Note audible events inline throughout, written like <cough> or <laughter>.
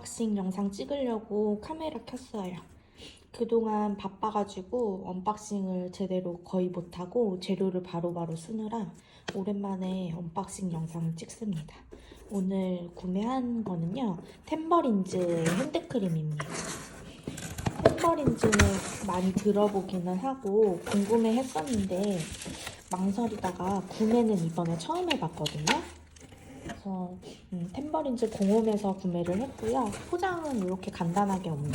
언박싱 영상 찍으려고 카메라 켰어요. 그동안 바빠가지고 언박싱을 제대로 거의 못하고 재료를 바로바로 쓰느라 오랜만에 언박싱 영상을 찍습니다. 오늘 구매한 거는요, 템버린즈의 핸드크림입니다. 템버린즈는 많이 들어보기는 하고 궁금해 했었는데 망설이다가 구매는 이번에 처음 해봤거든요. 그래서 음, 템버린즈 공홈에서 구매를 했고요. 포장은 이렇게 간단하게 없네요.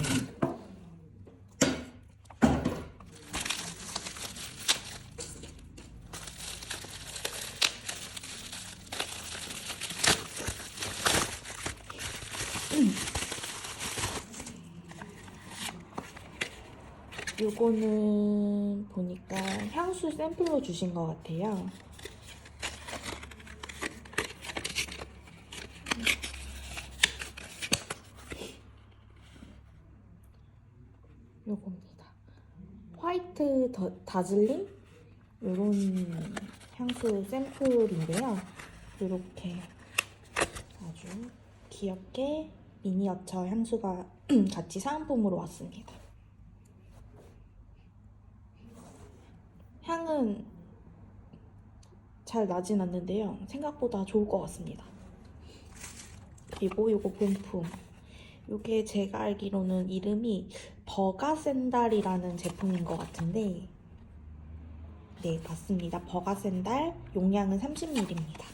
요거는 보니까 향수 샘플로 주신 것 같아요. 요겁니다. 화이트 더, 다즐링? 요런 향수 샘플인데요. 이렇게 아주 귀엽게 미니어처 향수가 <clears throat> 같이 사은품으로 왔습니다. 향은 잘 나진 않는데요. 생각보다 좋을 것 같습니다. 그리고 요거 본품. 요게 제가 알기로는 이름이 버가센달이라는 제품인 것 같은데 네, 맞습니다. 버가센달 용량은 30ml입니다.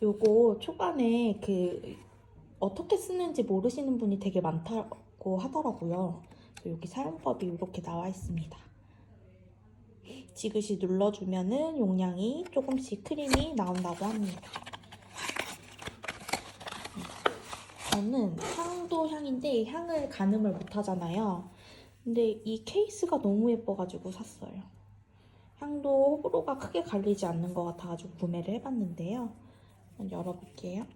요거 초반에 그 어떻게 쓰는지 모르시는 분이 되게 많다고 하더라고요. 여기 사용법이 이렇게 나와 있습니다. 지그시 눌러주면은 용량이 조금씩 크림이 나온다고 합니다. 저는 향도 향인데 향을 가늠을 못 하잖아요. 근데 이 케이스가 너무 예뻐가지고 샀어요. 향도 호불호가 크게 갈리지 않는 것 같아가지고 구매를 해봤는데요. 열어볼게요.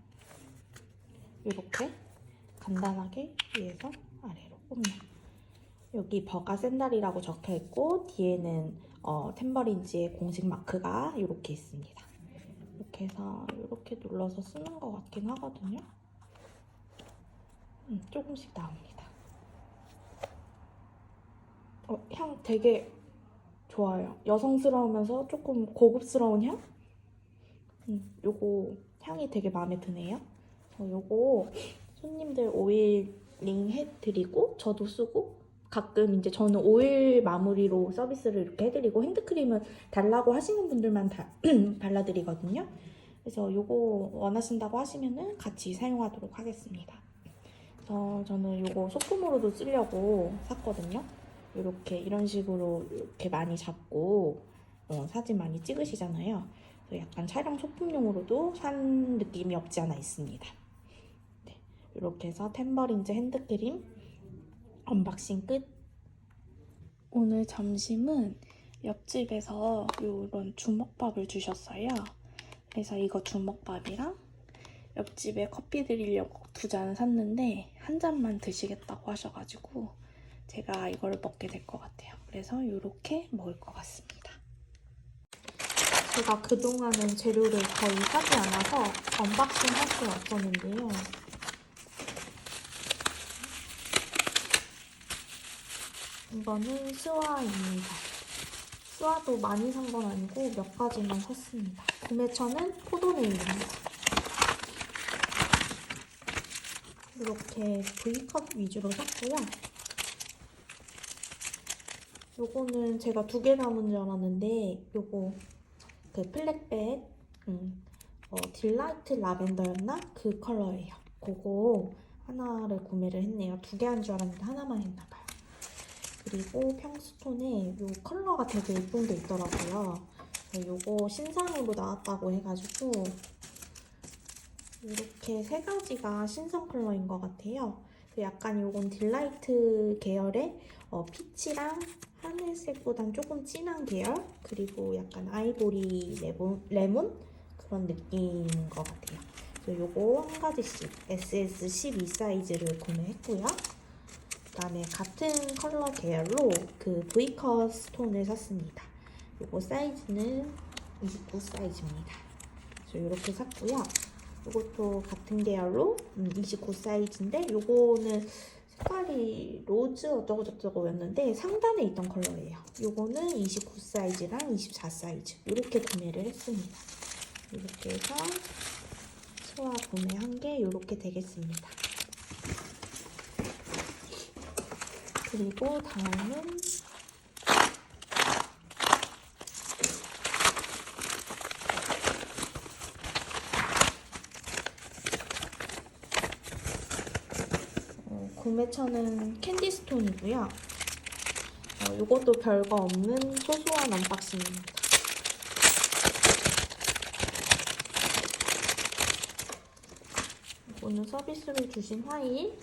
이렇게 간단하게 위에서 아래로 꼽는 여기 버가 샌달이라고 적혀 있고 뒤에는 어, 템버린즈의 공식 마크가 이렇게 있습니다. 이렇게 해서 이렇게 눌러서 쓰는 것 같긴 하거든요. 음, 조금씩 나옵니다. 어, 향 되게 좋아요. 여성스러우면서 조금 고급스러운 향? 음, 요거 향이 되게 마음에 드네요. 저 요거 손님들 오일링 해드리고 저도 쓰고 가끔 이제 저는 오일 마무리로 서비스를 이렇게 해드리고 핸드크림은 달라고 하시는 분들만 다 <clears throat> 발라드리거든요. 그래서 요거 원하신다고 하시면은 같이 사용하도록 하겠습니다. 그래서 저는 요거 소품으로도 쓰려고 샀거든요. 이렇게 이런 식으로 이렇게 많이 잡고 어, 사진 많이 찍으시잖아요. 그래서 약간 촬영 소품용으로도 산 느낌이 없지 않아 있습니다. 네, 이렇게 해서 템버린즈 핸드크림 언박싱 끝. 오늘 점심은 옆집에서 이런 주먹밥을 주셨어요. 그래서 이거 주먹밥이랑 옆집에 커피 드리려고 두 잔 샀는데 한 잔만 드시겠다고 하셔가지고 제가 이거를 먹게 될 것 같아요. 그래서 이렇게 먹을 것 같습니다. 제가 그동안은 재료를 거의 사지 않아서 언박싱 할 수 없었는데요. 이거는 스와입니다. 스와도 많이 산 건 아니고 몇 가지만 샀습니다. 구매처는 포도네일입니다. 이렇게 V컵 위주로 샀고요. 요거는 제가 두 개 남은 줄 알았는데 요거 그 플랫백 음, 어, 딜라이트 라벤더였나? 그 컬러예요. 그거 하나를 구매를 했네요. 두 개 한 줄 알았는데 하나만 했나봐요. 그리고 평스톤에 요 컬러가 되게 예쁜 게 있더라고요. 요거 신상으로 나왔다고 해가지고 이렇게 세 가지가 신상 컬러인 것 같아요. 그래서 약간 요건 딜라이트 계열의 어, 피치랑 하늘색보단 조금 진한 계열 그리고 약간 아이보리 레몬, 레몬 그런 느낌인 것 같아요. 그래서 요거 한 가지씩 SS12 사이즈를 구매했고요. 그다음에 같은 컬러 계열로 그 V컷 스톤을 샀습니다. 요거 사이즈는 29 사이즈입니다. 그래서 이렇게 샀고요. 이것도 같은 계열로 음, 29 사이즈인데 요거는 색깔이 로즈 어쩌고 저쩌고였는데 상단에 있던 컬러예요. 요거는 29 사이즈랑 24 사이즈 이렇게 구매를 했습니다. 이렇게 해서 소화 구매한 게 이렇게 되겠습니다. 그리고 다음은 어, 구매처는 캔디스톤이고요. 어, 이것도 별거 없는 소소한 언박싱입니다. 이거는 서비스로 주신 화일,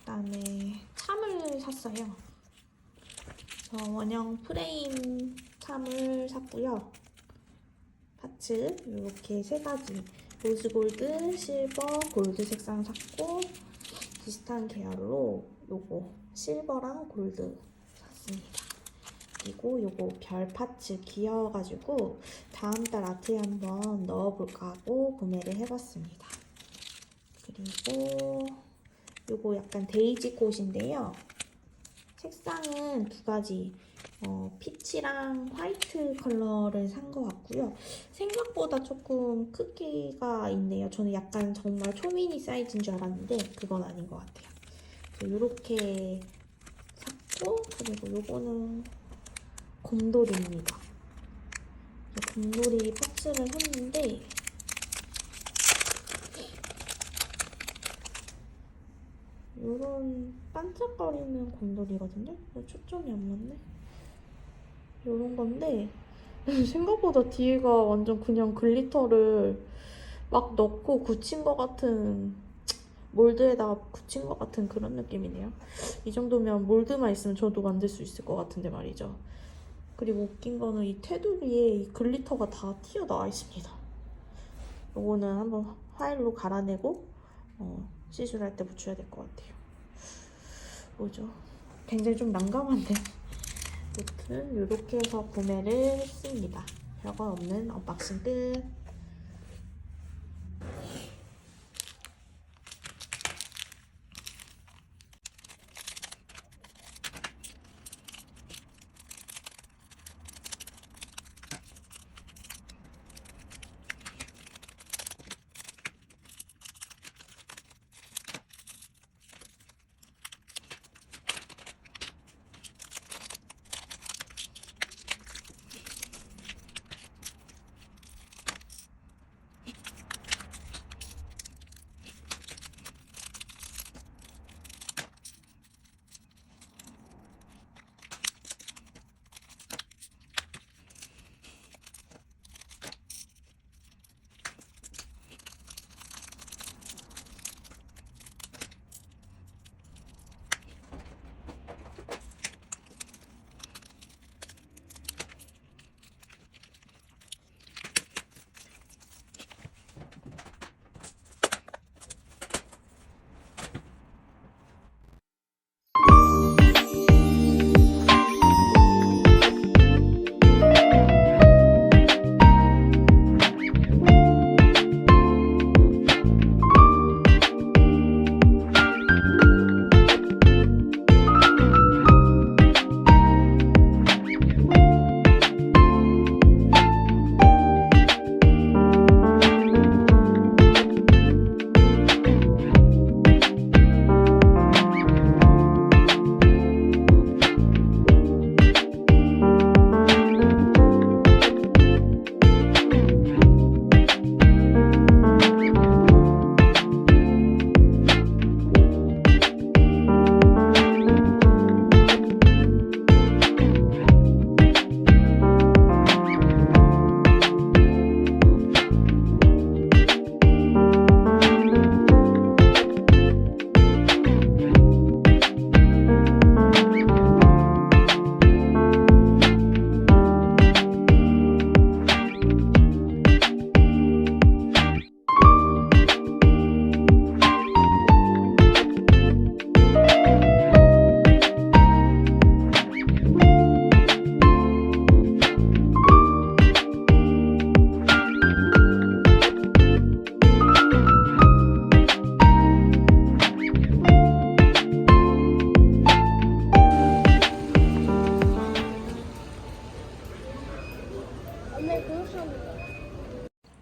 그다음에 샀어요. 저 원형 프레임 참을 샀고요. 파츠 이렇게 세 가지 로즈 골드, 실버, 골드 색상 샀고 비슷한 계열로 요거 실버랑 골드 샀습니다. 그리고 요거 별 파츠 귀여워가지고 다음 달 아트에 한번 넣어볼까 하고 구매를 해봤습니다. 그리고 요거 약간 데이지 꽃인데요. 색상은 두 가지 어, 피치랑 화이트 컬러를 산 것 같고요. 생각보다 조금 크기가 있네요. 저는 약간 정말 초미니 사이즈인 줄 알았는데 그건 아닌 것 같아요. 이렇게 샀고 그리고 요거는 곰돌이입니다. 곰돌이 파츠를 샀는데 요런 반짝거리는 곰돌이거든요. 초점이 안 맞네. 요런 건데 <laughs> 생각보다 뒤에가 완전 그냥 글리터를 막 넣고 굳힌 것 같은 몰드에다가 굳힌 것 같은 그런 느낌이네요. 이 정도면 몰드만 있으면 저도 만들 수 있을 것 같은데 말이죠. 그리고 웃긴 거는 이 테두리에 이 글리터가 다 튀어나와 있습니다. 요거는 한번 화일로 갈아내고 어, 시술할 때 붙여야 될 것 같아요. 뭐죠? 굉장히 좀 난감한데. 아무튼 이렇게 해서 구매를 했습니다. 별거 없는 언박싱 끝.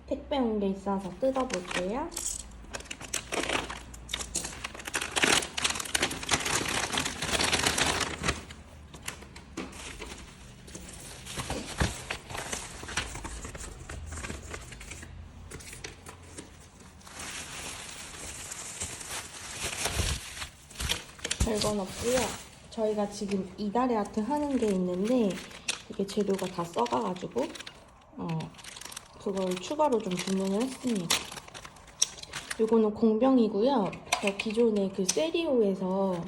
택배 온 게 있어서 뜯어볼게요. 별건 없고요. 저희가 지금 이달의 아트 하는 게 있는데 이게 재료가 다 썩어가지고 어 그걸 추가로 좀 주문을 했습니다. 요거는 공병이고요. 저 기존에 그 세리오에서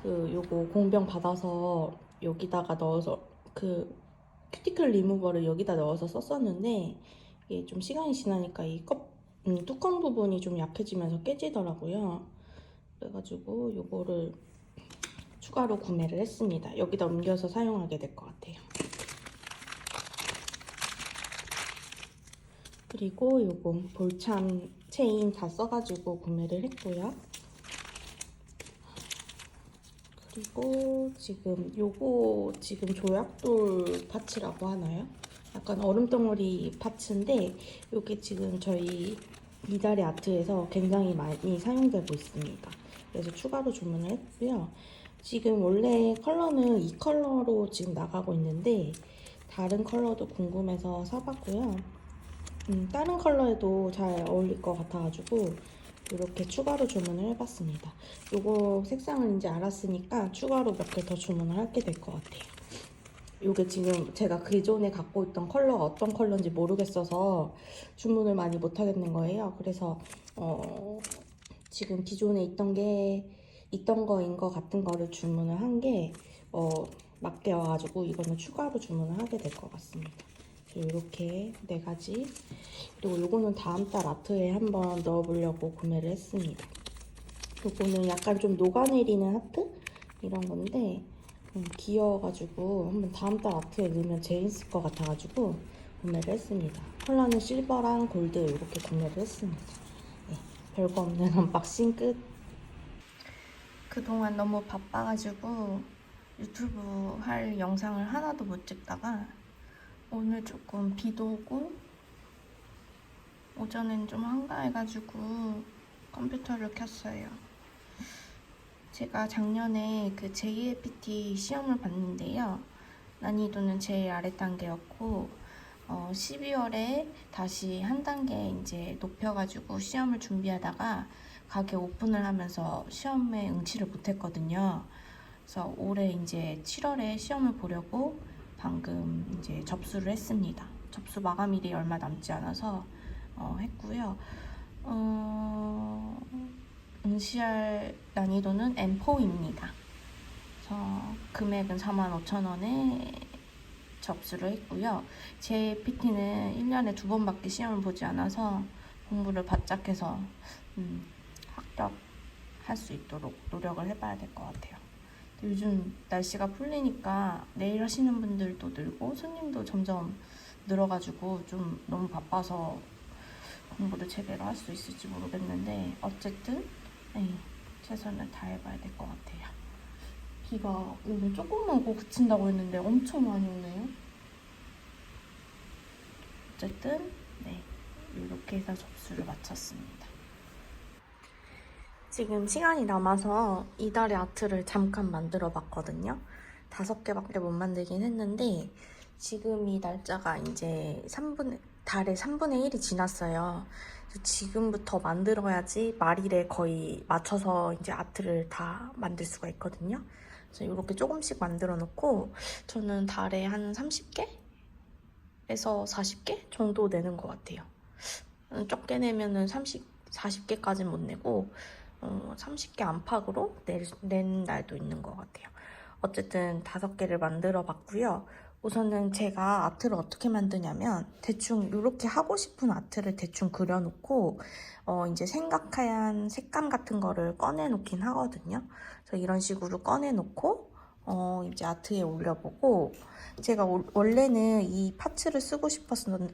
그 요거 공병 받아서 여기다가 넣어서 그 큐티클 리무버를 여기다 넣어서 썼었는데 이게 좀 시간이 지나니까 이 껍, 음, 뚜껑 부분이 좀 약해지면서 깨지더라고요. 그래가지고 요거를 추가로 구매를 했습니다. 여기다 옮겨서 사용하게 될 것 같아요. 그리고 요거 볼참 체인 다 써가지고 구매를 했고요. 그리고 지금 요거 지금 조약돌 파츠라고 하나요? 약간 얼음덩어리 파츠인데 요게 지금 저희 이달의 아트에서 굉장히 많이 사용되고 있습니다. 그래서 추가로 주문을 했고요. 지금 원래 컬러는 이 컬러로 지금 나가고 있는데 다른 컬러도 궁금해서 사봤고요. 음, 다른 컬러에도 잘 어울릴 것 같아가지고 이렇게 추가로 주문을 해봤습니다. 요거 색상을 이제 알았으니까 추가로 몇 개 더 주문을 하게 될 것 같아요. 요게 지금 제가 기존에 갖고 있던 컬러가 어떤 컬러인지 모르겠어서 주문을 많이 못 하겠는 거예요. 그래서 어, 지금 기존에 있던 게 있던 거인 거 같은 거를 주문을 한게 어, 맞게 와가지고 이거는 추가로 주문을 하게 될 것 같습니다. 이렇게 네 가지 그리고 요거는 다음 달 아트에 한번 넣어보려고 구매를 했습니다. 요거는 약간 좀 녹아내리는 하트 이런 건데 음, 귀여워가지고 한번 다음 달 아트에 넣으면 재밌을 것 같아가지고 구매를 했습니다. 컬러는 실버랑 골드 이렇게 구매를 했습니다. 네, 별거 없는 <laughs> 언박싱 끝. 그동안 너무 바빠가지고 유튜브 할 영상을 하나도 못 찍다가 오늘 조금 비도 오고 오전엔 좀 한가해가지고 컴퓨터를 켰어요. 제가 작년에 그 JLPT 시험을 봤는데요. 난이도는 제일 아래 단계였고 어, 12월에 다시 한 단계 이제 높여가지고 시험을 준비하다가 가게 오픈을 하면서 시험에 응치를 못했거든요. 그래서 올해 이제 7월에 시험을 보려고 방금 이제 접수를 했습니다. 접수 마감일이 얼마 남지 않아서 어, 했고요. 어, 응시할 난이도는 M4입니다. 그래서 금액은 45,000원에 접수를 했고요. 제 PT는 1년에 두 번밖에 시험을 보지 않아서 공부를 바짝 해서 음, 합격할 수 있도록 노력을 해봐야 될 것 같아요. 요즘 날씨가 풀리니까 내일 하시는 분들도 늘고 손님도 점점 늘어가지고 좀 너무 바빠서 공부를 제대로 할 수 있을지 모르겠는데 어쨌든 네, 최선을 다해봐야 될 것 같아요. 비가 오늘 조금만 오고 그친다고 했는데 엄청 많이 오네요. 어쨌든 네 이렇게 해서 접수를 마쳤습니다. 지금 시간이 남아서 이달의 아트를 잠깐 만들어 봤거든요. 다섯 개밖에 못 만들긴 했는데 지금 이 날짜가 이제 3분 달의 3분의 1이 지났어요. 지금부터 만들어야지 말일에 거의 맞춰서 이제 아트를 다 만들 수가 있거든요. 그래서 이렇게 조금씩 만들어 놓고 저는 달에 한 30개에서 40개 정도 내는 것 같아요. 적게 내면은 30, 40개까지는 못 내고 어, 30개 안팎으로 낼, 낸 날도 있는 것 같아요. 어쨌든 다섯 개를 만들어 봤고요. 우선은 제가 아트를 어떻게 만드냐면 대충 이렇게 하고 싶은 아트를 대충 그려놓고 어, 이제 생각한 색감 같은 거를 꺼내놓긴 하거든요. 그래서 이런 식으로 꺼내놓고 어, 이제 아트에 올려보고 제가 오- 원래는 이 파츠를 쓰고 응,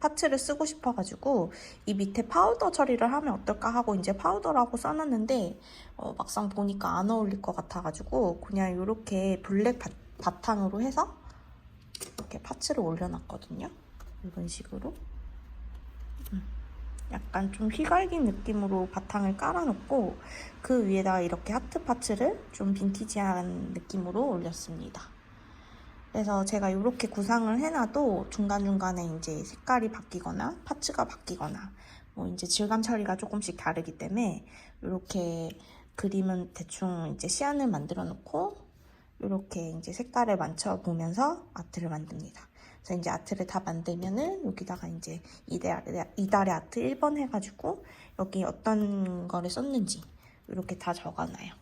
파츠를 쓰고 싶어가지고 이 밑에 파우더 처리를 하면 어떨까 하고 이제 파우더라고 써놨는데 어, 막상 보니까 안 어울릴 것 같아가지고 그냥 이렇게 블랙 바, 바탕으로 해서 이렇게 파츠를 올려놨거든요. 이런 식으로 음, 약간 좀 휘갈긴 느낌으로 바탕을 깔아놓고 그 위에다가 이렇게 하트 파츠를 좀 빈티지한 느낌으로 올렸습니다. 그래서 제가 이렇게 구상을 해놔도 중간중간에 이제 색깔이 바뀌거나 파츠가 바뀌거나 뭐 이제 질감 처리가 조금씩 다르기 때문에 이렇게 그림은 대충 이제 시안을 만들어 놓고 이렇게 이제 색깔을 맞춰 보면서 아트를 만듭니다. 그래서 이제 아트를 다 만들면은 여기다가 이제 이달의, 이달의 아트 1번 해가지고 여기 어떤 거를 썼는지 이렇게 다 적어놔요.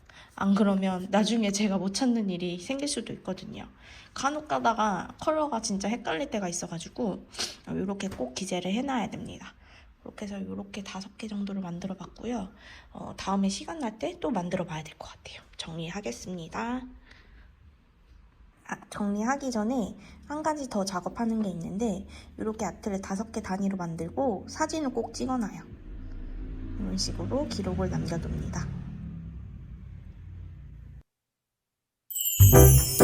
안 그러면 나중에 제가 못 찾는 일이 생길 수도 있거든요. 간혹 가다가 컬러가 진짜 헷갈릴 때가 있어가지고 이렇게 꼭 기재를 해놔야 됩니다. 그렇게 해서 이렇게 다섯 개 정도를 만들어 봤고요. 어, 다음에 시간 날 때 또 만들어 봐야 될 것 같아요. 정리하겠습니다. 아, 정리하기 전에 한 가지 더 작업하는 게 있는데 이렇게 아트를 다섯 개 단위로 만들고 사진을 꼭 찍어놔요. 이런 식으로 기록을 남겨둡니다. Música